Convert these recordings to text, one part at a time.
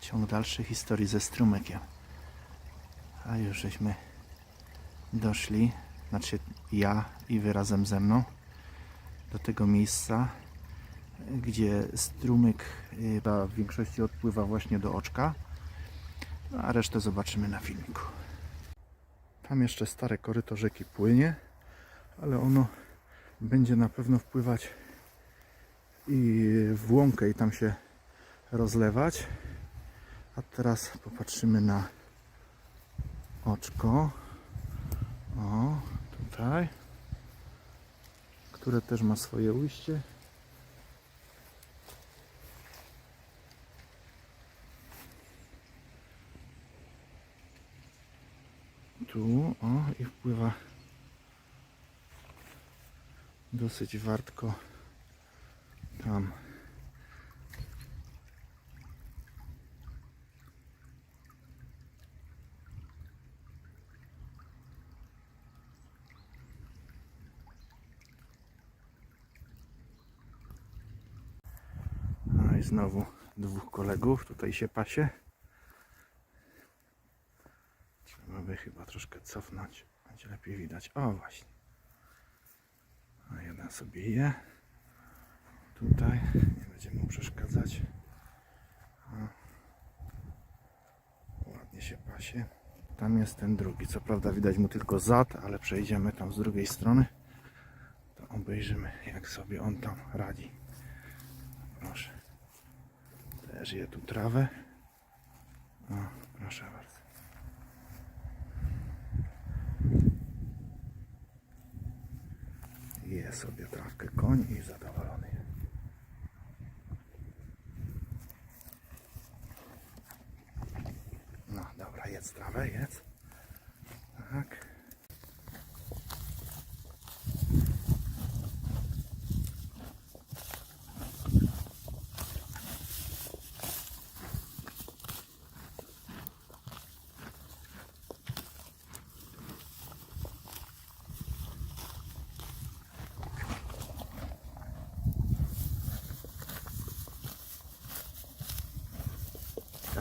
ciąg dalszy historii ze strumykiem. A już żeśmy doszli, znaczy ja i wy razem ze mną, do tego miejsca, gdzie strumyk y, chyba w większości odpływa właśnie do oczka, no, a resztę zobaczymy na filmiku. Tam jeszcze stare koryto rzeki płynie, ale ono będzie na pewno wpływać i w łąkę i tam się rozlewać. A teraz popatrzymy na oczko. O, tutaj. Które też ma swoje ujście. Tu, o, i wpływa dosyć wartko tam. No znowu dwóch kolegów tutaj się pasie. Trzeba by chyba troszkę cofnąć. Będzie lepiej widać. O właśnie. A jeden sobie je. Tutaj. Nie będziemy mu przeszkadzać. Ładnie się pasie. Tam jest ten drugi. Co prawda widać mu tylko zad, ale przejdziemy tam z drugiej strony. To obejrzymy jak sobie on tam radzi. Proszę. Też je tu trawę. O, proszę bardzo. Je sobie trawkę koń i zadowolony. No dobra, jedz trawę, jedz. Tak.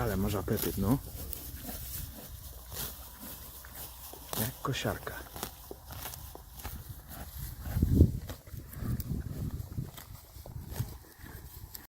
Ale masz apetyt, no. Jak kosiarka.